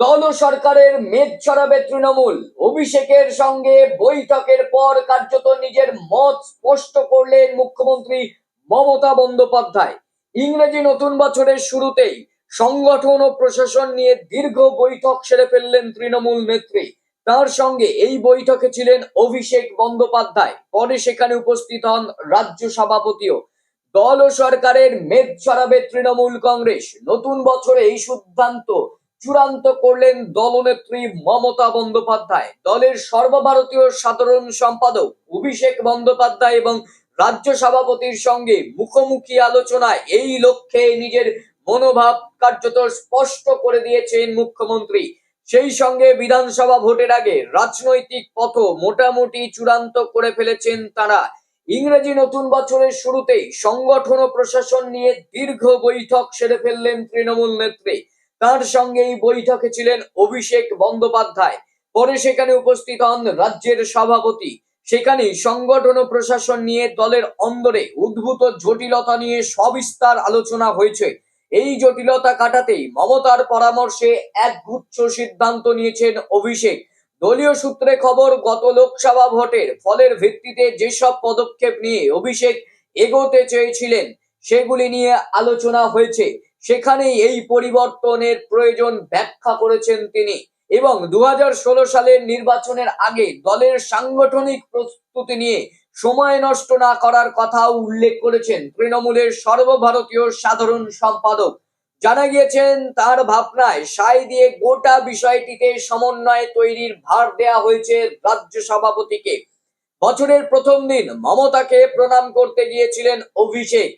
দল সরকারের মেদ ছড়াবে তৃণমূল। অভিষেকের সঙ্গে বৈঠকের পর কার্যত নিজের মত স্পষ্ট করলেন মুখ্যমন্ত্রী মমতা বন্দ্যোপাধ্যায়। ইংরেজি নতুন বছরের শুরুতেই সংগঠন ও প্রশাসন নিয়ে দীর্ঘ বৈঠক সেরে ফেললেন তৃণমূল নেত্রী। তার সঙ্গে এই বৈঠকে ছিলেন অভিষেক বন্দ্যোপাধ্যায়। পরে সেখানে উপস্থিত হন রাজ্য সভাপতিও। দল ও সরকারের মেদ ছড়াবে তৃণমূল কংগ্রেস। নতুন বছরে এই সিদ্ধান্ত চূড়ান্ত করলেন দলনেত্রী মমতা বন্দ্যোপাধ্যায়। দলের সর্বভারতীয় সাধারণ সম্পাদক অভিষেক বন্দ্যোপাধ্যায় এবং রাজ্য সভাপতির সঙ্গে মুখোমুখি আলোচনায় এই লক্ষ্যে নিজের মনোভাব কার্যত স্পষ্ট করে দিয়েছেন মুখ্যমন্ত্রী। সেই সঙ্গে বিধানসভা ভোটের আগে রাজনৈতিক পথ মোটামুটি চূড়ান্ত করে ফেলেছেন তারা। ইংরেজি নতুন বছরের শুরুতেই সংগঠন ও প্রশাসন নিয়ে দীর্ঘ বৈঠক সেরে ফেললেন তৃণমূল নেত্রী। তার সঙ্গে এই বৈঠকে ছিলেন অভিষেক বন্দ্যোপাধ্যায়। পরে সেখানে উপস্থিত হন রাজ্যের সভাপতি। সেখানে সংগঠন ও প্রশাসন নিয়ে দলের অন্দরে উদ্ভূত জটিলতা নিয়ে সবিস্তার আলোচনা হয়েছে। এই জটিলতা কাটাতেই মমতার পরামর্শে এক গুচ্ছ সিদ্ধান্ত নিয়েছেন অভিষেক। দলীয় সূত্রে খবর, গত লোকসভা ভোটের ফলের ভিত্তিতে যেসব পদক্ষেপ নিয়ে অভিষেক এগোতে চেয়েছিলেন, সেগুলি নিয়ে আলোচনা হয়েছে। সেখানেই এই পরিবর্তনের প্রয়োজন ব্যাখ্যা করেছেন তিনি এবং দু হাজার ষোলো সালের নির্বাচনের আগে দলের সাংগঠনিক প্রস্তুতি নিয়ে সময় নষ্ট না করার কথা উল্লেখ করেছেন তৃণমূলের সর্বভারতীয় সাধারণ সম্পাদক। জানা গিয়েছেন, তার ভাবনায় সাই দিয়ে গোটা বিষয়টিতে সমন্বয় তৈরির ভার দেয়া হয়েছে রাজ্য সভাপতিকে। বছরের প্রথম দিন মমতাকে প্রণাম করতে গিয়েছিলেন অভিষেক।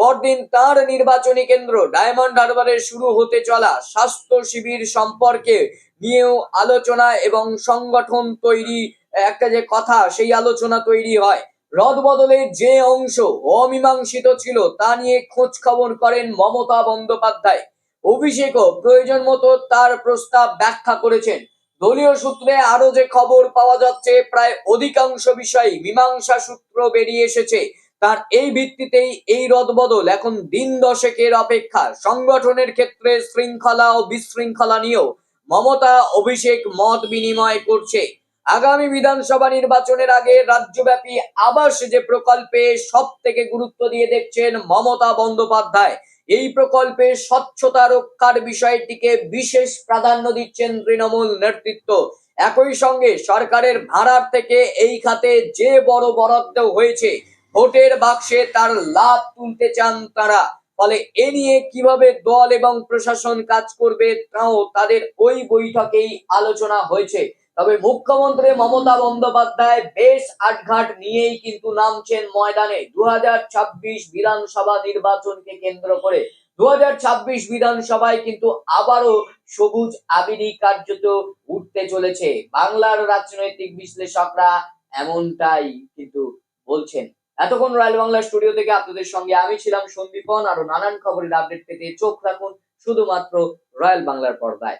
পরদিন তার নির্বাচনী কেন্দ্র ডায়মন্ড হারবারে শুরু হতে চলা স্বাস্থ্য শিবির সম্পর্কে নিয়েও আলোচনা এবং সংগঠন তৈরি, একটা যে কথা, সেই আলোচনা তৈরি হয়। রদ বদলের যে অংশ অমীমাংসিত ছিল তা নিয়ে খোঁজ খবর করেন মমতা বন্দ্যোপাধ্যায়। অভিষেকও প্রয়োজন মতো তার প্রস্তাব ব্যাখ্যা করেছেন। দলীয় সূত্রে আরও যে খবর পাওয়া যাচ্ছে, প্রায় অধিকাংশ বিষয় মীমাংসা সূত্র বেরিয়ে এসেছে। তার এই ভিত্তিতেই এই রদবদল এখন দিন দশেকের অপেক্ষা। সংগঠনের ক্ষেত্রে শৃঙ্খলা ও বিশৃঙ্খলা নিয়েও মমতা, অভিষেক মত বিনিময় করছে। আগামী বিধানসভা নির্বাচনের আগে রাজ্যব্যাপী আবাস যে প্রকল্পে সব থেকে গুরুত্ব দিয়ে দেখছেন মমতা বন্দ্যোপাধ্যায়, এই প্রকল্পে স্বচ্ছতা রক্ষার বিষয়টিকে বিশেষ প্রাধান্য দিচ্ছেন তৃণমূল নেতৃত্ব। একই সঙ্গে সরকারের ভাড়ার থেকে এই খাতে যে বড় বরাদ্দ হয়েছে ভোটের বাক্সে তার লাভ তুলতে চান তারা। ফলে এ নিয়ে কীভাবে দল এবং প্রশাসন কাজ করবে তাও তাদের ওই বৈঠকেই আলোচনা হয়েছে। তবে মুখ্যমন্ত্রী মমতা বন্দ্যোপাধ্যায় বেশ আটঘাট নিয়েই কিন্তু নামছেন ময়দানে। দু হাজার ছাব্বিশ বিধানসভা নির্বাচনকে কেন্দ্র করে দু হাজার ছাব্বিশ বিধানসভায় কিন্তু আবারও সবুজ আবিরি কার্যত উঠতে চলেছে। বাংলার রাজনৈতিক বিশ্লেষকরা এমনটাই কিন্তু বলছেন। এতক্ষণ রয়্যাল বাংলা স্টুডিও থেকে আপনাদের সঙ্গে আমি ছিলাম সন্দীপন, আরও নানান খবরের আপডেট পেতে চোখ রাখুন শুধুমাত্র রয়্যাল বাংলার পর্দায়।